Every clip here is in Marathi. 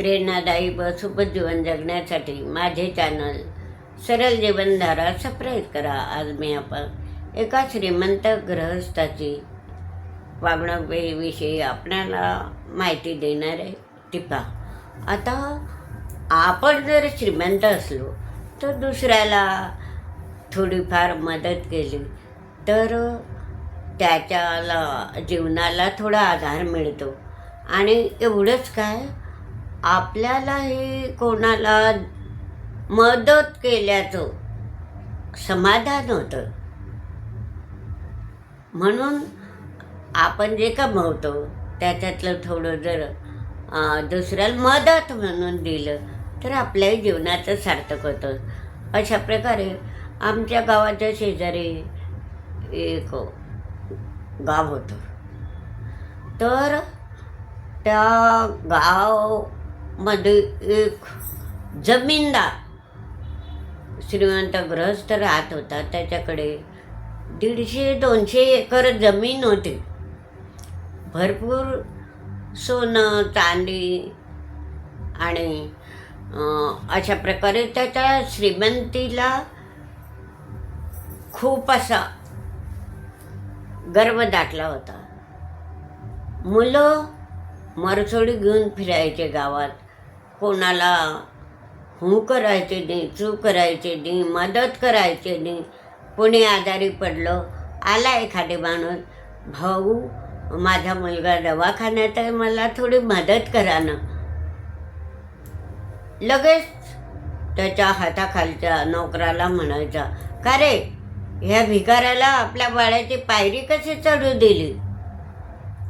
प्रेरणादायी व सुबत जीवन जगण्यासाठी माझे चॅनल सरळ जीवनधारा सबस्क्राईब करा. आज मी आपण एका श्रीमंत गृहस्थाची वागणुकीविषयी आपल्याला माहिती देणार आहे. टिपा. आता आपण जर श्रीमंत असलो तर दुसऱ्याला थोडीफार मदत केली तर त्याच्याला जीवनाला थोडा आधार मिळतो. आणि एवढंच काय? आपल्यालाही कोणाला मदत केल्याचं समाधान होतं. म्हणून आपण जे कमवतो त्याच्यातलं थोडं जर दुसऱ्याला मदत म्हणून दिलं तर आपल्याही जीवनाचं सार्थक होतं. अशा प्रकारे आमच्या गावाच्या शेजारी एक गाव होतं. तर त्या गाव मध्ये एक जमीनदार. श्रीमंत ग्रहस्थ राहत होता. त्याच्याकडे दीडशे दोनशे एकर जमीन होती. भरपूर सोनं चांदी आणि अशा प्रकारे त्याच्या श्रीमंतीला खूप असा गर्व दाटला होता. मुलं मरसोडी घेऊन फिरायचे गावात. कोणाला हू करायचे नाही चू करायचे नाही मदत करायचे नाही कोणी आजारी पडलं आला एखादे माणूस भाऊ माझा मुलगा दवाखान्यात आहे मला थोडी मदत करा ना. लगेच त्याच्या हाताखालच्या नोकराला म्हणायचा का रे ह्या भिकाऱ्याला आपल्या बाळाची पायरी कशी चढू दिली?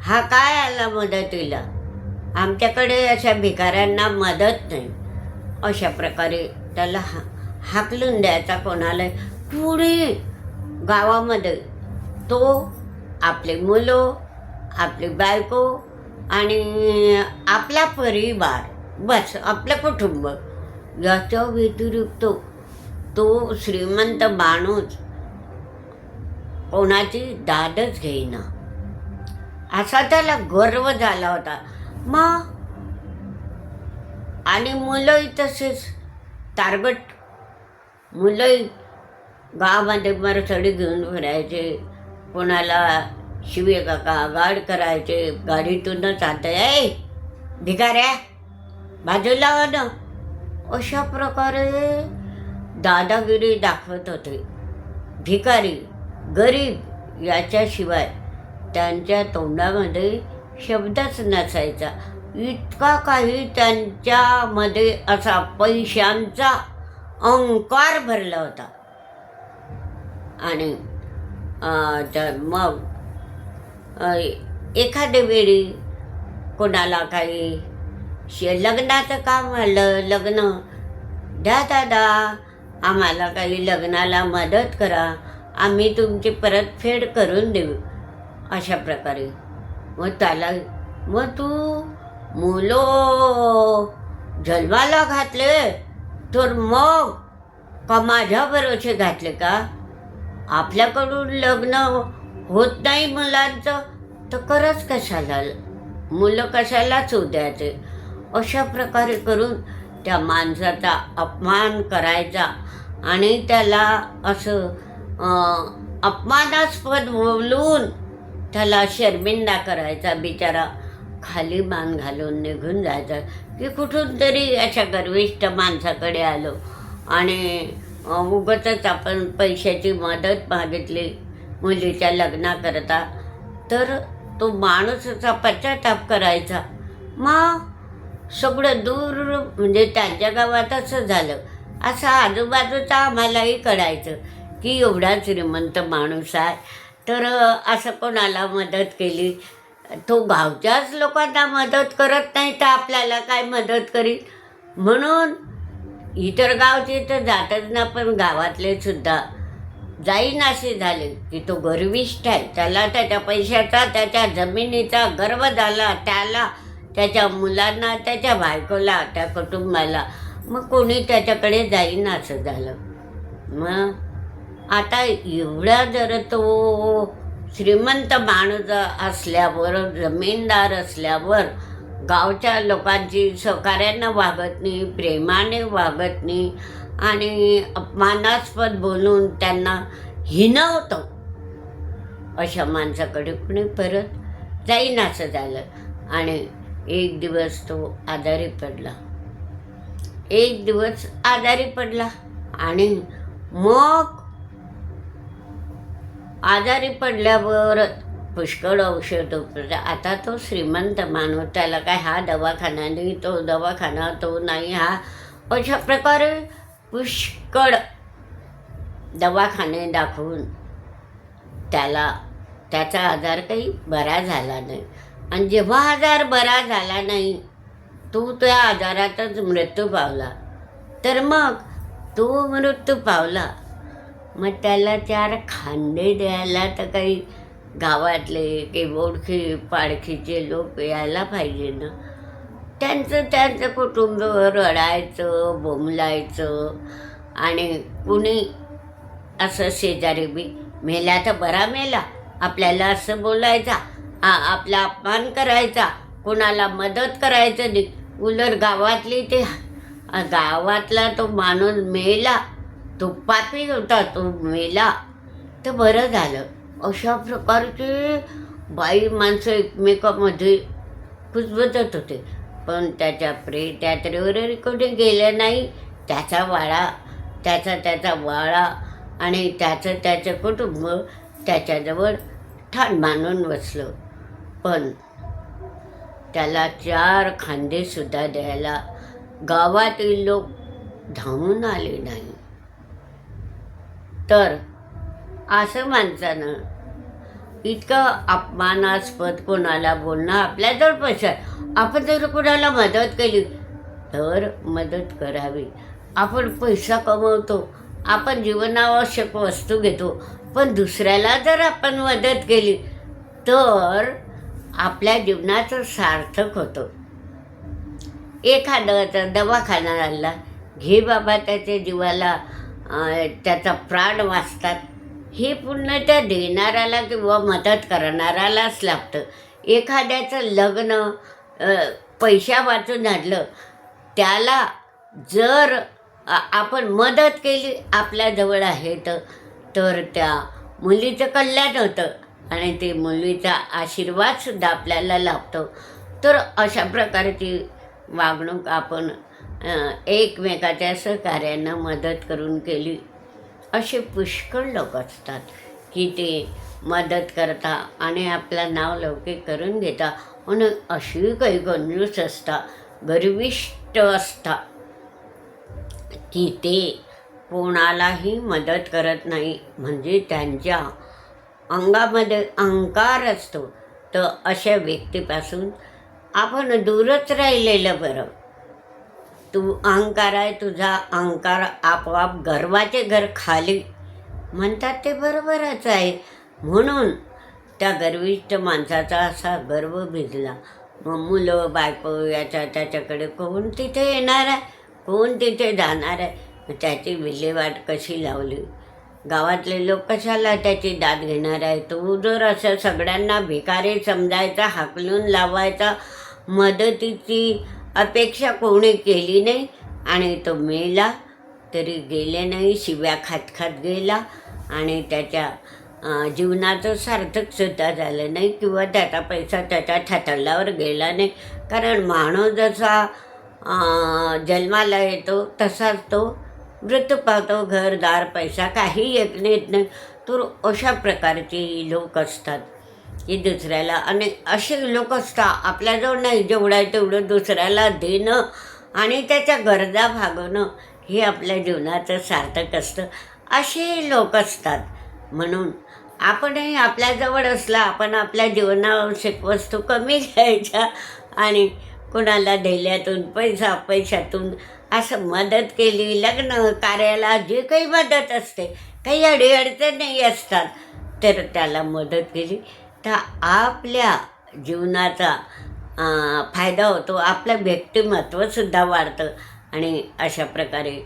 हा काय आला मदतीला? आमच्याकडे अशा भिकाऱ्यांना मदत नाही. अशा प्रकारे त्याला हा हाकलून द्यायचा कोणाला पुढे गावामध्ये तो आपले मुलं आपली बायको आणि आपला परिवार बस आपलं कुटुंब याच्या व्यतिरिक्त तो श्रीमंत माणूस कोणाची दादच घेईना. असा त्याला गर्व झाला होता. मग आणि मुलंही तसेच तारगट मुलंही गावामध्ये मरसडी घेऊन फिरायचे. कोणाला शिवे काका गाड करायचे. गाडीतूनच आता आहे भिकाऱ्या बाजूला हो ना. अशा प्रकारे दादागिरी दाखवत होते. भिकारी गरीब याच्याशिवाय त्यांच्या तोंडामध्ये शब्दच नसायचा. इतका काही त्यांच्यामध्ये असा पैशांचा अंकार भरला होता. आणि तर मग एखाद्या वेळी कोणाला काही शे लग्नाचं काम आलं लग्न द्या दादा आम्हाला काही लग्नाला मदत करा आम्ही तुमची परतफेड करून देऊ. अशा प्रकारे मग त्याला मग तू मुलं जन्माला घातले तर मग का माझ्या भरोसे घातले का? आपल्याकडून लग्न होत नाही मुलांचं तर करच कशाला मुलं कशालाच उद्याचे अशा प्रकारे करून त्या माणसाचा अपमान करायचा आणि त्याला असं अपमानास्पद बोलून त्याला शर्मिंदा करायचा बिचारा खाली मान घालून निघून जायचा की कुठून तरी अशा गर्विष्ठ माणसाकडे आलो. आणि उगतच आपण पैशाची मदत मागितली मुलीच्या लग्नाकरता तर तो माणूसचा पश्चाताप करायचा. मग सगळं दूर म्हणजे त्यांच्या गावात असं झालं. असं आजूबाजूचा आम्हालाही कळायचं की एवढा श्रीमंत माणूस आहे. तर असं कोणाला मदत केली? तो गावच्याच लोकांना मदत करत नाही तर आपल्याला काय मदत करील? म्हणून इतर गावचे तर जातच ना पण गावातले सुद्धा जाईन असे झाले की तो गर्विष्ठ आहे. त्याला त्याच्या पैशाचा त्याच्या जमिनीचा गर्व झाला त्याला त्याच्या मुलांना त्याच्या बायकोला त्या कुटुंबाला. मग कोणी त्याच्याकडे जाईन असं झालं. मग आता एवढा जर तो श्रीमंत माणूस असल्यावर जमीनदार असल्यावर गावच्या लोकांची सहकार्यानं वागत नाही प्रेमाने वागत नाही आणि अपमानास्पद बोलून त्यांना हिनवतो अशा माणसाकडे कुणी परत जाईन असं झालं. आणि एक दिवस तो आजारी पडला. एक दिवस आजारी पडला आणि मग आजारी पडल्यावर पुष्कळ औषध उपलब्ध. आता तो श्रीमंत माणूस त्याला काय हा दवाखाना नाही तो दवाखाना तो नाही हा अशा प्रकारे पुष्कळ दवाखाने दाखवून त्याला त्याचा आजार काही बरा झाला नाही. आणि जेव्हा आजार बरा झाला नाही तो त्या आजारातच मृत्यू पावला. तर मग तो मृत्यू पावला. मग त्याला चार खांदे द्यायला तर काही गावातले की ओळखी पाडखीचे लोक यायला पाहिजे ना. त्यांचं त्यांचं कुटुंब रडायचं बोमलायचं आणि कुणी असं शेजारी बी मेला तर बरा मेला. आपल्याला असं बोलायचा आ आपला अपमान करायचा कोणाला मदत करायचं नाही. उलट गावातली ते गावातला तो माणूस मेला. तो पापी होता तो मेला. तर बरं झालं. अशा प्रकारचे बाई माणसं एकमेकामध्ये कुजबजत होते. पण त्याच्या प्रे त्यात्रेवर कुठे गेलं नाही. त्याचा वाळा त्याचा त्याचा वाळा आणि त्याचं त्याचं कुटुंब त्याच्याजवळ ठाण मानून बसलं. पण त्याला चार खांदेसुद्धा द्यायला गावातील लोक धावून आले नाही तर असं माणसानं इतकं अपमानास्पद कोणाला बोलणं आपल्याजवळ पैसा आहे. आपण जर कोणाला मदत केली तर मदत करावी. आपण पैसा कमवतो आपण जीवनावश्यक वस्तू घेतो पण दुसऱ्याला जर आपण मदत केली तर आपल्या जीवनाचं सार्थक होतं. एखादा दवाखाना आणला घे बाबा त्याच्या जीवाला त्याचा प्राण वाचतात. हे पुन्हा त्या देणाऱ्याला किंवा मदत करणाऱ्यालाच लागतं. एखाद्याचं लग्न पैशा वाचून आणलं त्याला जर आपण मदत केली आपल्याजवळ आहे तर तर त्या मुलीचं कल्याण होतं आणि ते मुलीचा आशीर्वादसुद्धा आपल्याला लाभतो. तर अशा प्रकारची वागणूक आपण एकमेकाच्या सहकार्यानं मदत करून केली. असे पुष्कळ लोक असतात की ते मदत करता आणि आपलं नाव लौकिक करून घेता. म्हणून अशी काही कंजूस असता गर्विष्ट असता की ते कोणालाही मदत करत नाही. म्हणजे त्यांच्या अंगामध्ये अहंकार असतो. तर अशा व्यक्तीपासून आपण दूरच राहिलेलं बरं. तू अहंकार आहे तुझा अहंकार आपोआप गर्वाचे घर खाली. म्हणतात ते बरोबरच आहे. म्हणून त्या गर्विष्ठ माणसाचा असा गर्व भिजला. मग मुलं बायको याच्या त्याच्याकडे कोण तिथे येणार आहे? कोण तिथे जाणार आहे? त्याची विल्हेवाट कशी लावली? गावातले लोक कशाला त्याची दाद घेणार आहे? तो जर असं सगळ्यांना भिकारी समजायचा हाकलून लावायचा मदतीची अपेक्षा कोणी केली नाही. आणि तो मेला तरी गेले नाही शिव्या खात खात गेला. आणि त्याच्या जीवनाचं सार्थकसुद्धा झालं नाही किंवा त्याचा पैसा त्याच्या ठतळावर गेला नाही. कारण माणूस जसा जन्माला येतो तसाच तो मृत पावतो घरदार पैसा काही येत नाही. तर अशा प्रकारची लोक असतात. की दुसऱ्याला आणि असे लोक असतात आपल्याजवळ नाही जेवढं आहे तेवढं दुसऱ्याला देणं आणि त्याच्या गरजा भागवणं हे आपल्या जीवनाचं सार्थक असतं. असे लोक असतात. म्हणून आपणही आपल्याजवळ असला आपण आपल्या जीवनावश्यक वस्तू कमी घ्यायच्या आणि कोणाला दिल्यातून पैसा पैशातून असं मदत केली लग्न कार्याला जे काही मदत असते काही अडीअडचणी असतात तर त्याला मदत केली. तर आपल्या जीवनाचा फायदा होतो आपलं व्यक्तिमत्वसुद्धा वाढतं. आणि अशा प्रकारे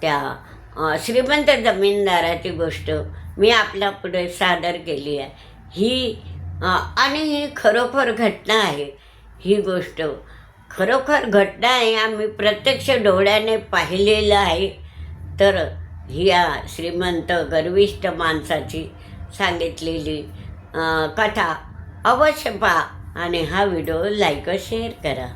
त्या श्रीमंत जमीनदाराची गोष्ट मी आपल्या पुढे सादर केली आहे. ही आणि ही खरोखर घटना आहे. ही गोष्ट खरोखर घटना आहे आम्ही प्रत्यक्ष डोळ्याने पाहिलेलं आहे. तर ही या श्रीमंत गर्विष्ठ माणसाची सांगितलेली कथा अवश्य पहा आणि हा व्हिडिओ लाईक शेअर करा.